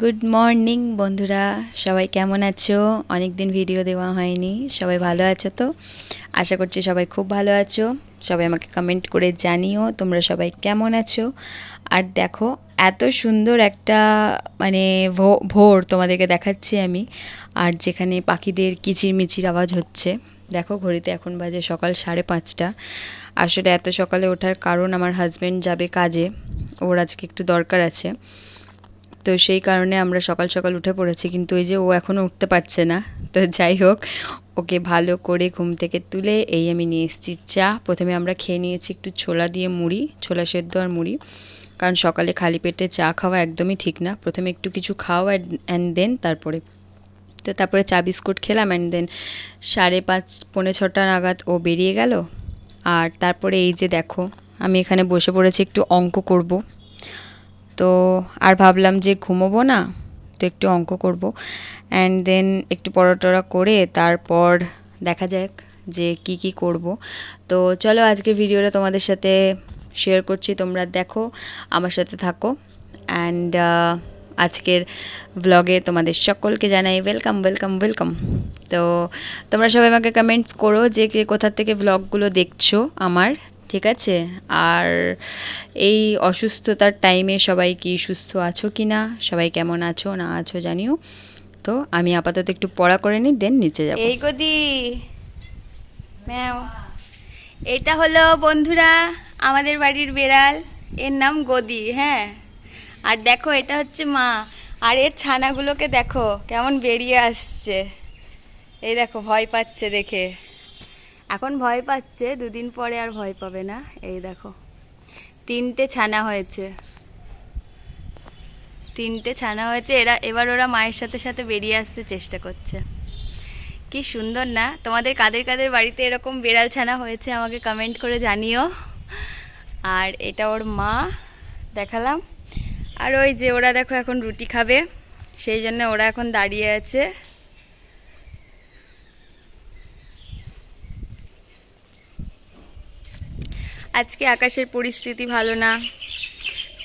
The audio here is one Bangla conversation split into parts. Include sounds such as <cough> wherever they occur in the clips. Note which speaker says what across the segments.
Speaker 1: গুড মর্নিং বন্ধুরা। সবাই কেমন আছো? অনেক দিন ভিডিও দেওয়া হয়নি। সবাই ভালো আছো তো? আশা করছি সবাই খুব ভালো আছো। সবাই আমাকে কমেন্ট করে জানিও তোমরা সবাই কেমন আছো। আর দেখো, এত সুন্দর একটা মানে ভোর তোমাদেরকে দেখাচ্ছি আমি। আর যেখানে পাখিদের কিচিরমিচির আওয়াজ হচ্ছে। দেখো, ঘড়িতে এখন বাজে সকাল সাড়ে পাঁচটা। আসলে এত সকালে ওঠার কারণ আমার হাজব্যান্ড যাবে কাজে। ওর আজকে একটু দরকার আছে। তো সেই কারণে আমরা সকাল সকাল উঠে পড়েছি, কিন্তু ওই যে ও এখনও উঠতে পারছে না। তো যাই হোক, ওকে ভালো করে ঘুম থেকে তুলে এই আমি নিয়ে এসেছি চা। প্রথমে আমরা খেয়ে নিয়েছি একটু ছোলা দিয়ে মুড়ি, ছোলা সেদ্ধ আর মুড়ি। কারণ সকালে খালি পেটে চা খাওয়া একদমই ঠিক না। প্রথমে একটু কিছু খাও অ্যান্ড দেন তারপরে। তো তারপরে চা বিস্কুট খেলাম অ্যান্ড দেন সাড়ে পাঁচ, পৌনে ছটা নাগাদ ও বেরিয়ে গেল। আর তারপরে এই যে দেখো, আমি এখানে বসে পড়েছি, একটু অঙ্ক করব। তো আর ভাবলাম যে ঘুমোবো না, তো একটু অঙ্ক করব। অ্যান্ড দেন একটু পড়াটরা করে তারপর দেখা যাক যে কি কি করব। তো চলো আজকের ভিডিওটা তোমাদের সাথে শেয়ার করছি, তোমরা দেখো, আমার সাথে থাকো। অ্যান্ড আজকের ব্লগে তোমাদের সকলকে জানাই ওয়েলকাম ওয়েলকাম ওয়েলকাম তো তোমরা সবাই আমাকে কমেন্টস করো যে কে কোথা থেকে ব্লগগুলো দেখছ আমার। ঠিক আছে? আর এই অসুস্থতার টাইমে সবাই কি সুস্থ আছো কি না? সবাই কেমন আছো না আছো জানিও। তো আমি আপাতত একটু পড়া করে নিই দেন নিচে যাব।
Speaker 2: এই গদি। ম্যাও। এটা হলো বন্ধুরা আমাদের বাড়ির বেড়াল। এর নাম গদি হ্যাঁ? আর দেখো, এটা হচ্ছে মা। আর এর ছানাগুলোকে দেখো, কেমন বেরিয়ে আসছে। এই দেখো, ভয় পাচ্ছে দেখে। এখন ভয় পাচ্ছে, দুদিন পরে আর ভয় পাবে না। এই দেখো, তিনটে ছানা হয়েছে। তিনটে ছানা হয়েছে, এরা, এবার ওরা মায়ের সাথে সাথে বেরিয়ে আসতে চেষ্টা করছে। কি সুন্দর না? তোমাদের কাদের কাদের বাড়িতে এরকম বেড়াল ছানা হয়েছে আমাকে কমেন্ট করে জানিও। আর এটা ওর মা, দেখালাম। আর ওই যে ওরা দেখো এখন রুটি খাবে, সেই জন্য ওরা এখন দাঁড়িয়ে আছে। আজকে আকাশের পরিস্থিতি ভালো না।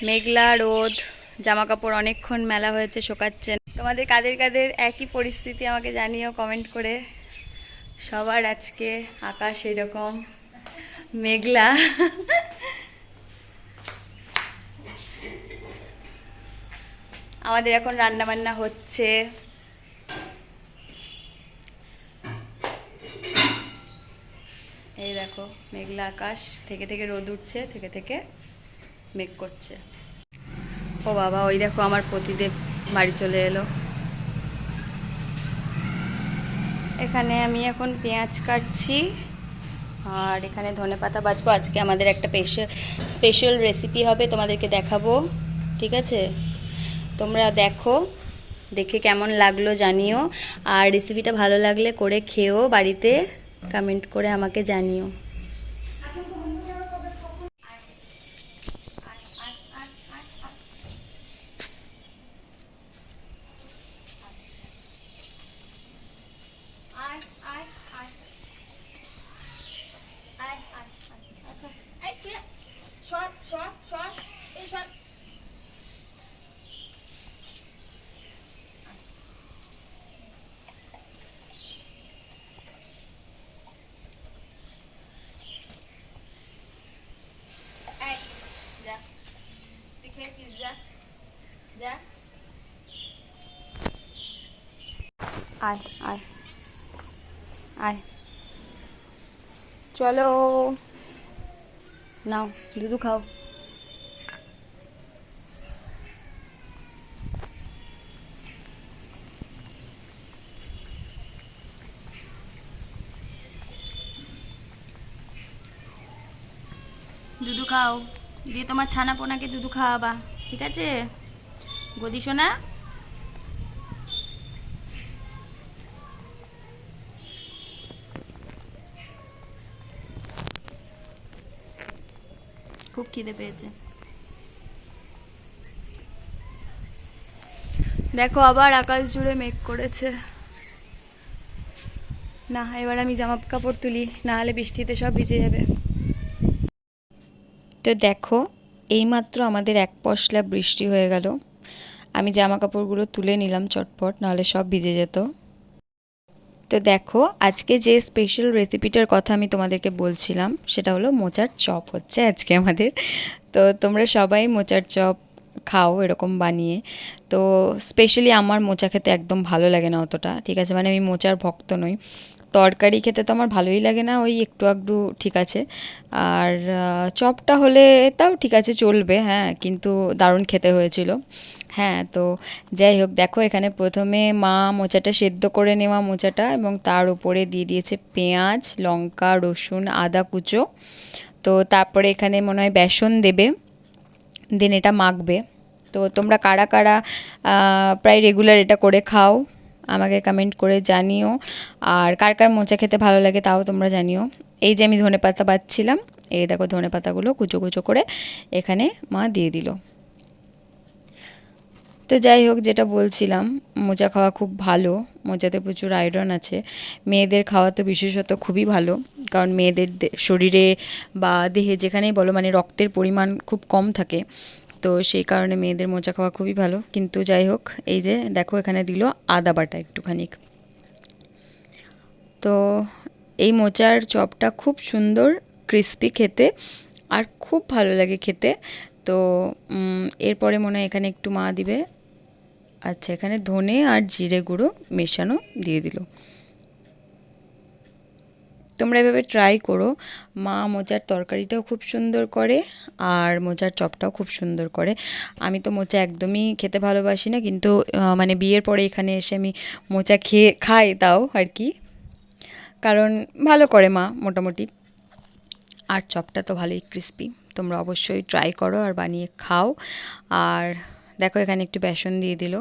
Speaker 2: মেঘলা রোদ জামা কাপড় অনেকক্ষণ মেলা হয়েছে, শোকাচ্ছে তোমাদের কাদের কাদের একই পরিস্থিতি আমাকে জানিও কমেন্ট করে। সবার আজকে আকাশ এরকম মেঘলা। আমাদের এখন রান্না বান্না হচ্ছে এই দেখো মেঘলা আকাশ, থেকে থেকে রোদ উঠছে, থেকে থেকে মেঘ করছে। ও বাবা, ওই দেখো আমার পতিদেব বাড়ি চলে এলো। এখানে আমি এখন পেঁয়াজ কাটছি, আর এখানে ধনে পাতা বাজবো আজকে আমাদের একটা স্পেশাল স্পেশাল রেসিপি হবে, তোমাদেরকে দেখাবো, ঠিক আছে? তোমরা দেখো, দেখে কেমন লাগল, জানিও। আর রেসিপিটা ভালো লাগলে করে খেও বাড়িতে কমেন্ট করে আমাকে জানিও যা তুই খেয়েছিস যা যা আয় আয়। আয়। চলো। নাও দুধু খাও। দুধু খাও। দিয়ে তোমার ছানা পোনাকে দুধু খাওয়াবা, ঠিক আছে? গদি সোনা? খুব খিদে পেয়েছে। দেখো, আবার আকাশ জুড়ে মেঘ করেছে। না, এবার আমি জামা কাপড় তুলি, না হলে বৃষ্টিতে সব ভিজে যাবে।
Speaker 1: তো দেখো, এইমাত্র আমাদের এক পশলা বৃষ্টি হয়ে গেল। আমি জামা কাপড়গুলো তুলে নিলাম চটপট, নাহলে সব ভিজে যেত। তো দেখো, আজকে যে স্পেশাল রেসিপিটার কথা আমি তোমাদেরকে বলছিলাম, সেটা হলো মোচার চপ হচ্ছে আজকে আমাদের। তো তোমরা সবাই মোচার চপ খাও এরকম বানিয়ে। তো স্পেশালি আমার মোচা খেতে একদম ভালো লাগে না অতটা, ঠিক আছে? মানে আমি মোচার ভক্ত নই। তরকারি খেতে তো আমার ভালোই লাগে না, ওই একটু একটু ঠিক আছে। আর চপটা হলে তাও ঠিক আছে, চলবে হ্যাঁ কিন্তু দারুণ খেতে হয়েছিল। হ্যাঁ তো যাই হোক, দেখো এখানে প্রথমে মা মোচাটা সেদ্ধ করে নেওয়া মোচাটা এবং তার উপরে দিয়ে দিয়েছে পেঁয়াজ, লঙ্কা, রসুন, আদা কুচো। তো তারপরে এখানে মনে হয় বেসন দেবে, দেন এটা মাখবে। তো তোমরা কারা কারা প্রায় রেগুলার এটা করে খাও। আমাকে কমেন্ট করে জানিও। আর কার কার মোচা খেতে ভালো লাগে তাও তোমরা জানিও। এই যে আমি ধনে পাতা বাচ্ছিলাম এই দেখো ধনে পাতাগুলো কুচো কুচো করে এখানে মা দিয়ে দিল। তো যাই হোক, যেটা বলছিলাম, মোচা খাওয়া খুব ভালো। মোচাতে প্রচুর আয়রন আছে। মেয়েদের খাওয়া তো বিশেষত খুবই ভালো। কারণ মেয়েদের শরীরে বা দেহে যেখানেই বলো মানে রক্তের পরিমাণ খুব কম থাকে। তো সেই কারণে মেয়েদের মোচা খাওয়া খুবই ভালো। কিন্তু যাই হোক, এই যে দেখো এখানে দিল আদা বাটা একটুখানি। তো এই মোচার চপটা খুব সুন্দর, ক্রিস্পি খেতে আর খুব ভালো লাগে খেতে। তো এরপরে মনে হয় এখানে একটু মা দিবে। আচ্ছা এখানে ধনে আর জিরে গুঁড়ো মেশানো দিয়ে দিল। তোমরা এভাবে ট্রাই করো। মা মোচার তরকারিটাও খুব সুন্দর করে, আর মোচার চপটাও খুব সুন্দর করে। আমি তো মোচা একদমই খেতে ভালোবাসি না, কিন্তু মানে বিয়ের পরে এখানে এসে আমি মোচা খেয়ে খাই তাও আর কি। কারণ ভালো করে মা, মোটামুটি। আর চপটা তো ভালোই ক্রিস্পি তোমরা অবশ্যই ট্রাই করো আর বানিয়ে খাও। আর দেখো এখানে একটু বেসন দিয়ে দিল।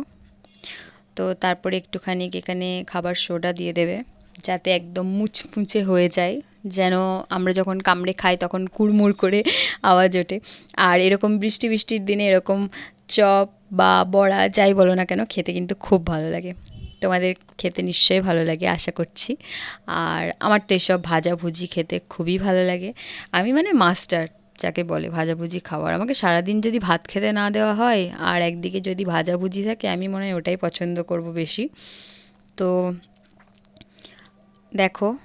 Speaker 1: তো তারপরে একটুখানি এখানে খাবার সোডা দিয়ে দেবে। যাতে একদম মুচমুচে হয়ে যায়, যেন আমরা যখন কামড়ে খাই তখন কুড়মুড় করে আওয়াজ ওঠে। আর এরকম বৃষ্টি বৃষ্টির দিনে এরকম চপ বা বড়া যাই বলো না কেন খেতে কিন্তু খুব ভালো লাগে। তোমাদের খেতে নিশ্চয়ই ভালো লাগে, আশা করছি। আর আমার তো এসব ভাজাভুজি খেতে খুবই ভালো লাগে। আমি মানে মাস্টার যাকে বলে ভাজাভুজি খাওয়ার। আমাকে সারাদিন যদি ভাত খেতে না দেওয়া হয় আর একদিকে যদি ভাজাভুজি থাকে, আমি মনে হয় ওটাই পছন্দ করব বেশি। তো দেখো,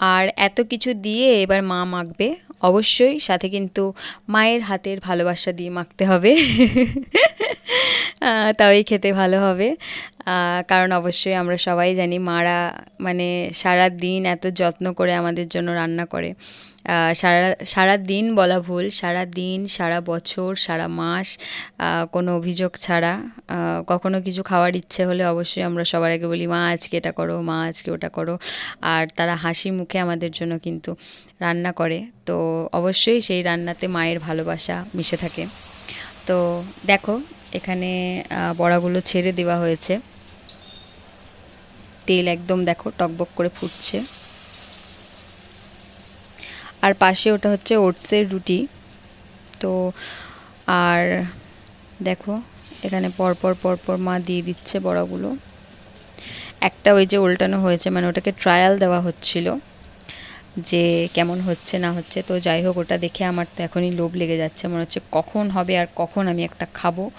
Speaker 1: আর এত কিছু দিয়ে এবার মা মাখবে। অবশ্যই সাথে কিন্তু মায়ের হাতের ভালোবাসা দিয়ে মাখতে হবে। <laughs> তবেই খেতে ভালো হবে। কারণ অবশ্যই আমরা সবাই জানি মারা মানে সারা দিন এত যত্ন করে আমাদের জন্য রান্না করে। সারা সারা দিন বলা ভুল সারা দিন সারা বছর, সারা মাস কোনো অভিযোগ ছাড়া কখনো কিছু খাওয়ার ইচ্ছে হলে অবশ্যই আমরা সবার আগে বলি, মা, আজকে এটা করো, মা, আজকে ওটা করো। আর তারা হাসি মুখে আমাদের জন্য কিন্তু রান্না করে। তো অবশ্যই সেই রান্নাতে মায়ের ভালোবাসা মিশে থাকে। তো দেখো, এখানে বড়াগুলো ছেড়ে দেওয়া হয়েছে। তেল একদম দেখো, টকবক করে ফুটছে। আর পাশে ওটা হচ্ছে ওটসের রুটি। তো, আর দেখো, এখানে পরপর পরপর মা দিয়ে দিচ্ছে বড়াগুলো। একটা ওই যে উল্টানো হয়েছে মানে ওটাকে ট্রায়াল দেওয়া হচ্ছিল। যে কেমন হচ্ছে না হচ্ছে, তো যাই হোক ওটা দেখে আমার তো এখনই লোভ লেগে যাচ্ছে। মনে হচ্ছে কখন হবে আর কখন আমি একটা খাব।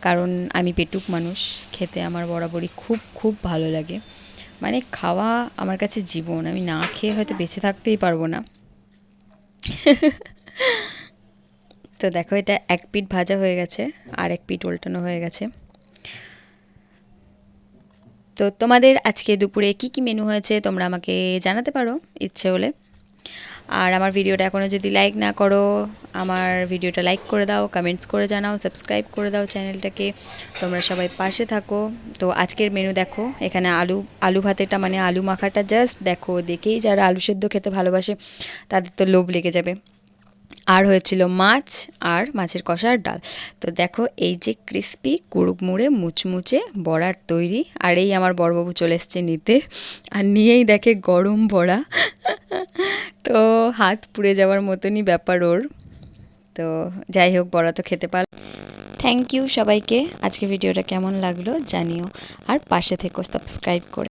Speaker 1: কারণ আমি পেটুক মানুষ, খেতে আমার বরাবরই খুব খুব ভালো লাগে। মানে খাওয়া আমার কাছে জীবন, আমি না খেয়ে হয়তো বেঁচে থাকতেই পারব না। <laughs> তো দেখো এটা এক পিঠ ভাজা হয়ে গেছে, আর এক পিঠ উল্টানো হয়ে গেছে। তো তোমাদের আজকে দুপুরে কি কি মেনু হয়েছে তোমরা আমাকে জানাতে পারো, ইচ্ছে হলে। আর আমার ভিডিওটা এখনও যদি লাইক না করো, আমার ভিডিওটা লাইক করে দাও কমেন্টস করে জানাও সাবস্ক্রাইব করে দাও চ্যানেলটাকে তোমরা সবাই পাশে থাকো। তো আজকের মেনু দেখো, এখানে আলু আলু ভাতেটা মানে আলু মাখাটা জাস্ট দেখো, দেখেই যারা আলু সেদ্ধ খেতে ভালোবাসে, তাদের তো লোভ লেগে যাবে। আর হয়েছিল মাছ আর মাছের কষার ডাল। তো দেখো এই যে ক্রিস্পি কুড়ুকমুড়ে মুচমুচে বড়ার তৈরি আর এই আমার বড়বাবু চলে এসছে নিতে আর নিয়েই দেখে গরম বড়া। তো হাত পুড়ে যাওয়ার মতনই ব্যাপার ওর। তো যাই হোক, বড়া তো খেতে পার থ্যাংক ইউ সবাইকে। আজকে ভিডিওটা কেমন লাগল জানিও। আর পাশে থেকো সাবস্ক্রাইব করে।